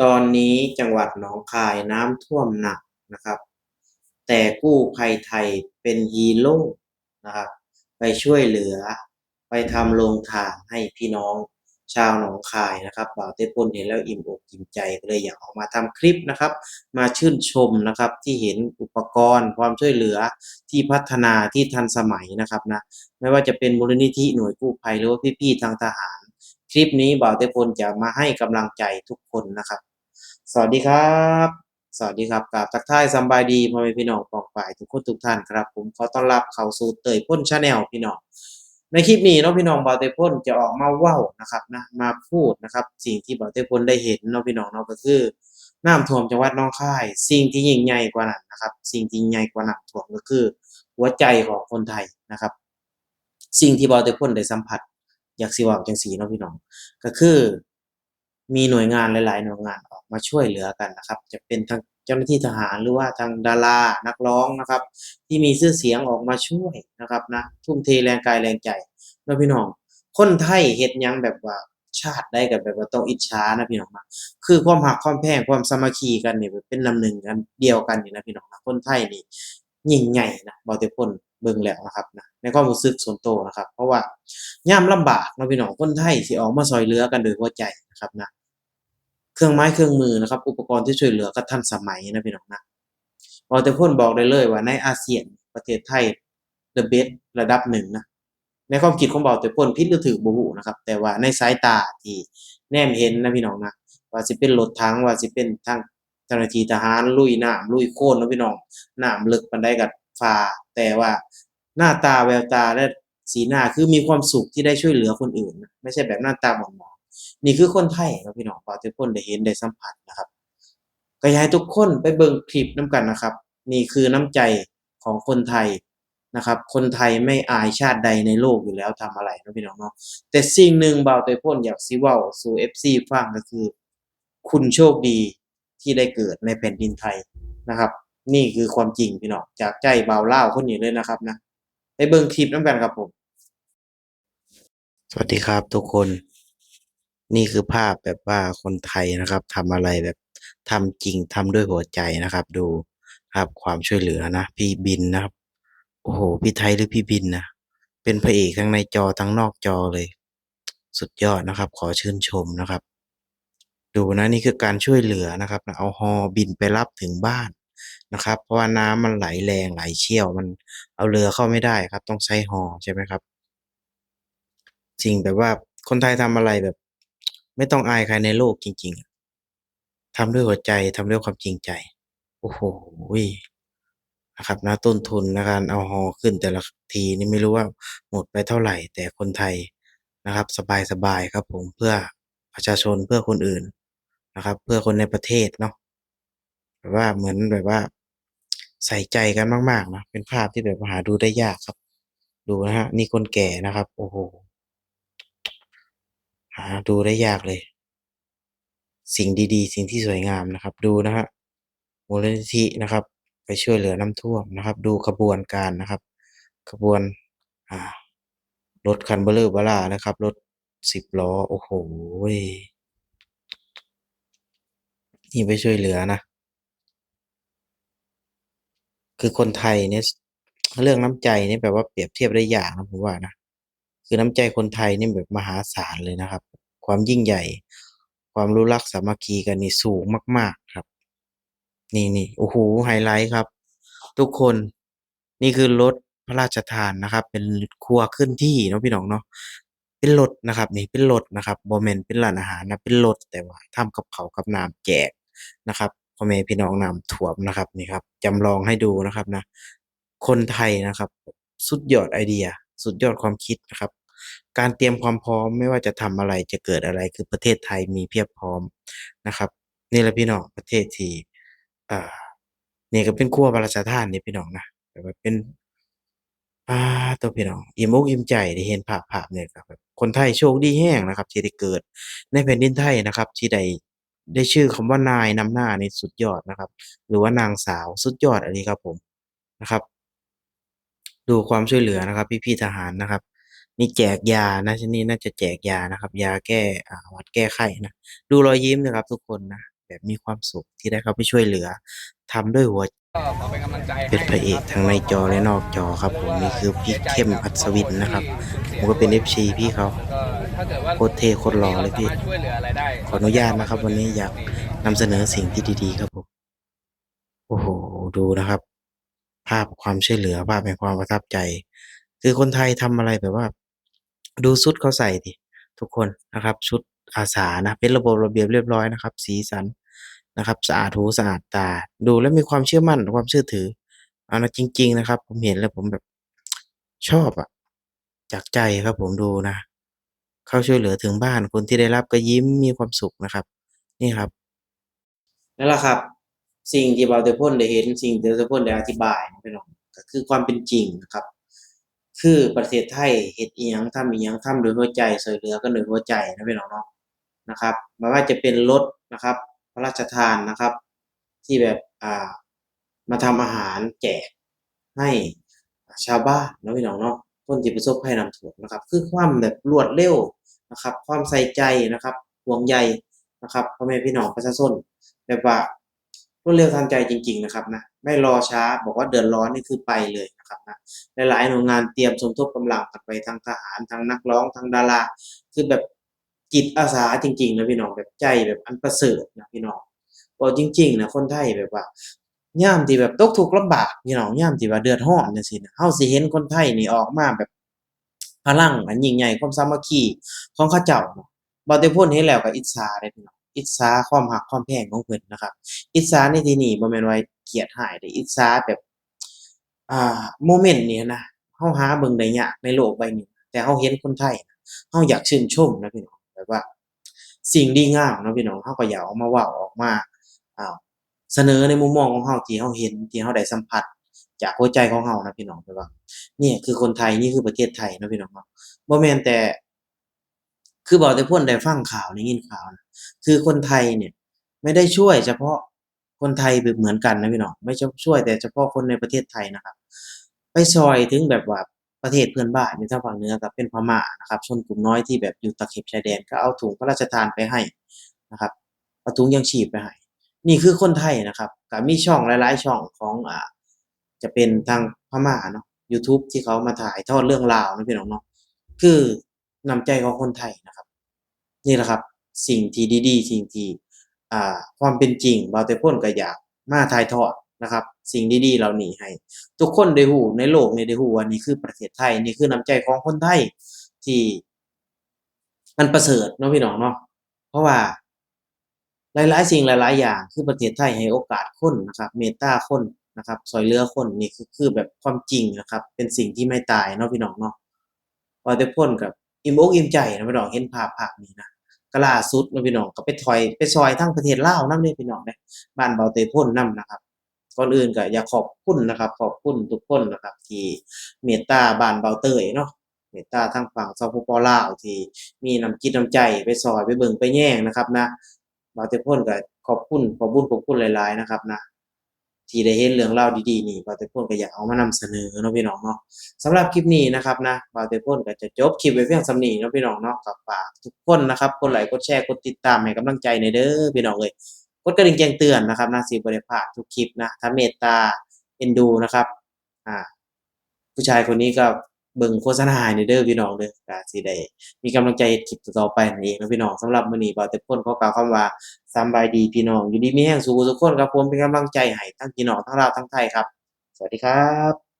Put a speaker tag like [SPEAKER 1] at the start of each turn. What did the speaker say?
[SPEAKER 1] ตอนนี้จังหวัดหนองคายน้ำท่วมหนักนะครับ แต่กู้ภัยไทยเป็นฮีโร่นะครับ ไปช่วยเหลือ ไปทำโรงทานให้พี่น้องชาวหนองคายนะครับบ่าวเต้พลเห็นแล้วอิ่มอกอิ่มใจก็เลยอยากออกมาทำคลิปนะครับ มาชื่นชมนะครับที่เห็นอุปกรณ์ ความช่วยเหลือที่พัฒนาที่ทันสมัยนะครับนะไม่ว่าจะเป็นมูลนิธิหน่วยกู้ภัยหรือว่าพี่ๆทางทหาร คลิปนี้บ่าวเตพลจะมาให้กำลังใจทุกคนนะครับ สวัสดีครับ สวัสดีครับกับทักทายสบายดีพ่อแม่พี่น้องปองฝ่ายทุกคนทุกท่านครับ ผมขอต้อนรับเข้าสู่เตยพ่นชาแนลพี่น้องในคลิปนี้เนาะพี่น้องบ่าวเตยพ่นจะออกมาเว้านะครับนะมาพูดนะครับ สิ่งที่บ่าวเตยพ่นได้เห็นเนาะพี่น้องเนาะก็คือน้ำท่วมจังหวัดน้องคาย สิ่งที่ยิ่งใหญ่กว่านั้นนะครับ สิ่งที่ใหญ่กว่าน้ำท่วมก็คือ หัวใจของคนไทยนะครับ สิ่งที่บ่าวเตยพ่นได้สัมผัส อยากสิว้าจังซี่เนาะพี่น้อง ก็คือมีหน่วยงานหลาย ๆ หน่วยงานออกมาช่วยเหลือกันนะครับ จะเป็นทางเจ้าหน้าที่ทหารหรือว่าทางดารานักร้องนะครับ ที่มีชื่อเสียงออกมาช่วยนะครับนะทุ่มเทแรงกายแรงใจเนาะพี่น้อง คนไทยเฮ็ดยังแบบว่าชาติใดก็แบบว่าต้องอิจฉานะพี่น้องนะคือความรักความแพงความสามัคคีกันเนี่ยเป็นน้ำหนึ่งอันเดียวกันนี่นะพี่น้องนะคนไทยนี่ยิ่งใหญ่นะบ่แต่คน เบิ่งแล้วนะครับนะในความรู้สึกส่วนตัวนะครับ เพราะว่ายามลำบากเนาะพี่น้องคนไทยสิออกมาช่วยเหลือกันโดยหัวใจนะครับนะเครื่องไม้เครื่องมือนะครับ อุปกรณ์ที่ช่วยเหลือก็ทันสมัยนะพี่น้องนะบ่แต่พ่นบอกได้เลยว่าในอาเซียนประเทศไทย the best ระดับหนึ่งนะในความคิดของเบาแต่พ่นผิดหรือถูกบ่ฮู้นะครับ แต่ว่าในสายตาที่แนมเห็นนะพี่น้องนะว่าสิเป็นรถถังว่าสิเป็นทางเจ้าหน้าที่ทหารลุยน้ำลุยโคลนนะพี่น้องน้ำลึกปานใดก็ ฝ่า แต่ว่าหน้าตาแววตาและสีหน้าคือมีความสุขที่ได้ช่วยเหลือคนอื่น ไม่ใช่แบบหน้าตาหมองๆนี่คือคนไทยครับพี่น้องเบาแต่พ่นได้เห็นได้สัมผัสนะครับก็อยากให้ทุกคนไปเบิ่งคลิปนํกันนะครับ นี่คือน้ำใจของคนไทยนะครับ คนไทยไม่อายชาติใดในโลกอยู่แล้วทำอะไรนะพี่น้องเนาะแต่สิ่งหนึ่งเบาเตยพ่นอยากสิว้าสู่ FC ฟังก็คือ คุณโชคดีที่ได้เกิดในแผ่นดินไทยนะครับ นี่คือความจริงพี่น้องจากใจเบาเล่าคนนี้เลยนะครับนะไปเบิ่งคลิปนํกันครับผม สวัสดีครับทุกคน นี่คือภาพแบบว่าคนไทยนะครับทำอะไรแบบทำจริงทำด้วยหัวใจนะครับ ดูครับความช่วยเหลือนะพี่บินนะครับ โอ้โหพี่ไทยหรือพี่บินนะเป็นพระเอกทั้งในจอทั้งนอกจอเลย สุดยอดนะครับ ขอชื่นชมนะครับ ดูนะนี่คือการช่วยเหลือนะครับนะเอาฮอบินไปรับถึงบ้าน นะครับ เพราะว่าน้ำมันไหลแรงไหลเชี่ยวมันเอาเรือเข้าไม่ได้ครับ ต้องใช้ฮอใช่ไหมครับ จริงแบบว่าคนไทยทำอะไรแบบ ไม่ต้องอายใครในโลกจริง ๆทำด้วยหัวใจทำด้วยความจริงใจโอ้โหนะครับนะต้นทุนในการเอาฮอขึ้นแต่ละทีนี่ไม่รู้ว่าหมดไปเท่าไหร่ แต่คนไทยนะครับ สบายๆครับผมเพื่อประชาชนเพื่อคนอื่นนะครับ เพื่อคนในประเทศเนาะ แบบว่าเหมือนแบบว่า ใส่ใจกันมากๆนะเป็นภาพที่แบบหาดูได้ยากครับ ดูนะครับนี่คนแก่นะครับ โอ้โฮหาดูได้ยากเลย สิ่งดีๆ สิ่งที่สวยงามนะครับ ดูนะครับมูลนิธินะครับ ไปช่วยเหลือน้ำท่วมนะครับ ดูขบวนการนะครับ ขบวนอ่ารถคันเบ้อเร่อเบ้อร่านะครับรถ10ล้อ โอ้โฮนี่ไปช่วยเหลือนะ คือคนไทยเนี่ยเรื่องน้ำใจนี่แบบว่าเปรียบเทียบได้ยากนะผมว่านะคือน้ำใจคนไทยนี่แบบมหาศาลเลยนะครับ ความยิ่งใหญ่ ความรู้รักสามัคคีกันนี่สูงมาก ๆครับ นี่ๆโอ้โฮไฮไลต์ครับ ทุกคนนี่คือรถพระราชทานนะครับ เป็นครัวเคลื่อนที่เนาะพี่น้องเนาะเป็นรถนะครับ นี่เป็นรถนะครับบ่แม่นเป็นร้านอาหารนะเป็นรถแต่ว่าทำกับเขากับน้ำแจกนะครับ พ่อแม่พี่น้องน้ำท่วมนะครับนี่ครับจำลองให้ดูนะครับนะ คนไทยนะครับ สุดยอดไอเดีย สุดยอดความคิดนะครับ การเตรียมความพร้อมไม่ว่าจะทำอะไรจะเกิดอะไรคือประเทศไทยมีเพียบพร้อมนะครับนี่แหละพี่น้องประเทศที่อ่านี่ก็เป็นครัวพระราชทานนี่พี่น้องนะแบบว่เป็นป๊าดโตพี่น้องอิ่มอกอิ่มใจได้เห็นภาพภาพเนี้ก็แบบคนไทยโชคดีแรงนะครับ ที่ได้เกิดในแผ่นดินไทยนะครับ ที่ได้ ได้ชื่อคำว่านายนำหน้านี่สุดยอดนะครับ หรือว่านางสาวสุดยอดอันนี้ครับผมนะครับ ดูความช่วยเหลือนะครับ พี่ๆทหารนะครับ นี่แจกยานะชนี่น่าจะแจกยานะครับ ยาแก้อ่าหวัดแก้ไข้นะดูรอยยิ้มนะครับ ทุกคนนะแบบมีความสุขที่ได้เข้าไปช่วยเหลือทำด้วยหัว
[SPEAKER 2] เป็น
[SPEAKER 1] พระเอกทั้งในจอและนอกจอครับผมนี่คือพี่เข้มอัศวินนะครับผมก็เป็น FC พี่เขาโคตรเท่โคตรหล่อเลยพี่ขออนุญาตนะครับ วันนี้อยากนำเสนอสิ่งที่ดีๆครับผมโอ้โหดูนะครับ ภาพความช่วยเหลือภาพแห่งความประทับใจ คือคนไทยทำอะไรแบบว่า ดูชุดเขาใส่ดิทุกคนนะครับ ชุดอาสานะ เป็นระบบระเบียบเรียบร้อยนะครับ สีสัน นะครับ สะอาดหูสะอาดตา ดูแล้วมีความเชื่อมั่นความเชื่อถือเอานะจริง ๆ นะครับ ผมเห็นแล้วผมแบบชอบอะจากใจครับผมดูนะ เข้าช่วยเหลือถึงบ้านคนที่ได้รับก็ยิ้มมีความสุขนะครับ นี่ครับนั่นแหละครับ สิ่งที่เบาเตพ่นได้เห็นสิ่งที่บาเตพ่นได้อธิบายนะพี่องก็คือความเป็นจริงนะครับ คือประเทศไทยเฮ็ดอีหยังทำอียงทำด้วยหัวใจช่วยเหลือกันด้วยหัวใจนะพี่น้องเนาะนะครับไม่ว่าจะเป็นรถนะครับ พระราชทานนะครับ ที่แบบอ่ามาทำอาหารแจกให้ชาวบ้านนะพี่น้องเนาะคนที่ประสบภัยน้ำท่วมนะครับ คือความแบบรวดเร็วนะครับ ความใส่ใจนะครับห่วงใยนะครับพ่อแม่พี่น้องประชาชนแบบว่ารวดเร็วทันใจจริง ๆนะครับนะไม่รอช้าบอกว่าเดือดร้อนนี่คือไปเลยนะครับนะหลายๆหน่วยงานเตรียมสมทบกำลังกันไปทั้งทหารทั้งนักร้องทั้งดารา คือแบบ จิตอาสาจริง ๆ นะพี่น้องแบบใจแบบอันประเสริฐนะพี่น้องบอกจริง ๆนะคนไทยแบบว่ายามที่แบบตกทุกข์ลำบากพี่น้องยามที่ว่าเดือดร้อนจังซี่นะเฮาสิเห็นคนไทยนี่ออกมาแบบพลังอันยิ่งใหญ่ความสามัคคีของเขาเจ้าเนาะบ่ได้พ้นเห็นแล้วก็อิจฉาเด้พี่น้องอิจฉาความรักความแพงของเพิ่นนะครับ อิจฉาในที่นี้บ่แม่นว่าเกลียดหายเด้อิจฉาแบบอ่าโมเมนต์นี้นะเฮาหาเบิ่งได้ยากในโลกใบนี้แต่เฮาเห็นคนไทยเฮาอยากชื่นชมนะพี่น้อง แบบว่า สิ่งดีงามนะพี่น้องเฮาก็อยากเอามาว้าออกมาอ้าเสนอในมุมมองของเฮาที่เฮาเห็นที่เฮาได้สัมผัส จากหัวใจของเฮานะพี่น้องแบบว่านี่คือคนไทยนี่คือประเทศไทยนะพี่น้องเนาะบ่แม่นแต่ คือบ่แต่พ่นได้ฟังข่าวได้ยินข่าวนะคือคนไทยเนี่ย ไม่ได้ช่วยเฉพาะคนไทยแบบเหมือนกันนะพี่น้องไม่ช่วยแต่เฉพาะคนในประเทศไทยนะครับ ไปช่วยถึงแบบว่า ประเทศเพื่อนบ้านในทางฝั่งเหนือก็เป็นพม่านะครับชนกลุ่มน้อยที่แบบอยู่ตะเข็บชายแดนก็เอาถุงพระราชทานไปให้นะครับเอาถุงยังชีพไปให้ นี่คือคนไทยนะครับก็มีช่องหลาย ๆ ช่องของอ่าจะเป็นทางพม่าเนาะ YouTube ที่เขามาถ่ายทอดเรื่องราวนะพี่น้องเนาะคือน้ำใจของคนไทยนะครับ นี่แหละครับ สิ่งที่ดีๆ สิ่งที่อ่าความเป็นจริงบาวแต่พ่นก็อยากมาถ่ายทอด นะครับ สิ่งดีๆเหล่านี้ให้ ทุกคนได้ฮู้ในโลกในได้ฮู้ว่านี่คือประเทศไทยนี่คือน้ำใจของคนไทยที่มันประเสริฐเนาะพี่น้องเนาะเพราะว่า หลายๆ สิ่งหลาย ๆ อย่างคือประเทศไทยให้โอกาสคนนะครับ เมตตาคนนะครับช่วยเลือคนนี่คือคือแบบความจริงนะครับ เป็นสิ่งที่ไม่ตายเนาะพี่น้องเนาะบ่าวแต่พ่นก็อิ่มอกอิ่มใจนะพี่น้องเห็นภาพภาพนี้นะกล่าสุดนะพี่น้องก็ไปถอยไปซอยทั้งประเทศลาวนำเด้พี่น้องเด้บ้านเบาเตยพ่นนํนะครับ ก่อนอื่นก็อยากขอบคุณนะครับ ขอบคุณทุกคนนะครับ ที่เมตตาบานเบาเตยเนาะเมตตาทางฝั่งสปปลาวที่มีน้ำจิตน้ำใจไปซอยไปเบิ่งไปแย่งนะครับนะเบาเตพ่นก็ขอบคุณขอบบุญขอบคุณหลาย ๆ นะครับนะที่ได้เห็นเรื่องราดีๆนี่เบาเตพ่นก็อยากเอามานำเสนอเนาะพี่น้องเนาะสำหรับคลิปนี้นะครับนะบาเตพ่นก็จะจบคลิปไว้เพียงสำนีเนาะพี่น้องเนาะกับฝากทุกคนนะครับกดไลค์กดแชร์กดติดตามให้กำลังใจในอยเด้อพี่น้องเอ้ย กดกระดิ่งแจ้งเตือนนะครับนะสิบ่ได้พาทุกคลิปนะถ้าเมตตาเอ็นดูนะครับอ่าผู้ชายคนนี้ก็เบิ่งโฆษณาในเด้อพี่น้องเด้อก็สิได้มีกำลังใจคลิปต่อไปนั่นเองเนาะพี่น้องสำหรับมื้อนี้บาวเตพ่นขอกล่าวคำว่าสำบายดีพี่น้องอยู่ดีมีแรงสุขทุกคนครับผมเป็นกำลังใจให้ทั้งพี่น้องทั้งลาวทั้งไทยครับ สวัสดีครับ